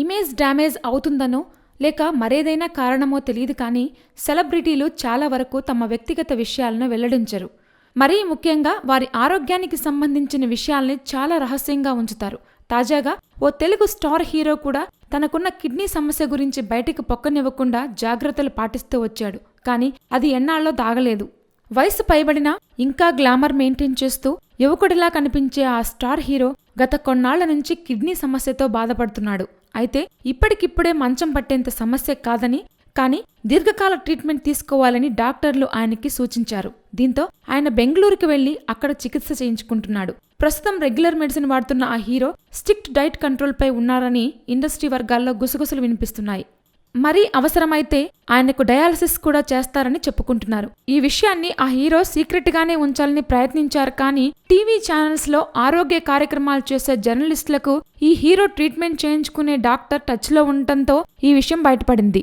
Image damage అవుతుందనో లేక మరేదైనా కారణమో తెలియదు కానీ సెలబ్రిటీలు చాలా వరకు తమ వ్యక్తిగత విషయాలను వెల్లడించరు. మరీ ముఖ్యంగా వారి ఆరోగ్యానికి సంబంధించిన విషయాల్ని చాలా రహస్యంగా ఉంచుతారు. తాజాగా ఓ తెలుగు స్టార్ హీరో కూడా తనకున్న కిడ్నీ సమస్య గురించి బయటికి పొక్కనివ్వకుండా జాగ్రత్తలు పాటిస్తూ వచ్చాడు. కానీ అది ఎన్నాళ్ళో దాగలేదు. వయసు పైబడినా ఇంకా గ్లామర్ మెయింటైన్ చేస్తూ యువకుడిలా కనిపించే ఆ స్టార్ హీరో గత కొన్నాళ్ళ నుంచి కిడ్నీ సమస్యతో బాధపడుతున్నాడు. అయితే ఇప్పటికిప్పుడే మంచం పట్టేంత సమస్య కాదని కానీ దీర్ఘకాల ట్రీట్మెంట్ తీసుకోవాలని డాక్టర్లు ఆయనకి సూచించారు. దీంతో ఆయన బెంగళూరుకి వెళ్ళి అక్కడ చికిత్స చేయించుకుంటున్నాడు. ప్రస్తుతం రెగ్యులర్ మెడిసిన్ వాడుతున్న ఆ హీరో స్ట్రిక్ట్ డైట్ కంట్రోల్పై ఉన్నారని ఇండస్ట్రీ వర్గాల్లో గుసగుసలు వినిపిస్తున్నాయి. మరీ అవసరమైతే ఆయనకు డయాలసిస్ కూడా చేస్తారని చెప్పుకుంటున్నారు. ఈ విషయాన్ని ఆ హీరో సీక్రెట్ గానే ఉంచాలని ప్రయత్నించారు కానీ టీవీ ఛానల్స్లో ఆరోగ్య కార్యక్రమాలు చేసే జర్నలిస్టులకు ఈ హీరో ట్రీట్మెంట్ చేయించుకునే డాక్టర్ టచ్లో ఉండటంతో ఈ విషయం బయటపడింది.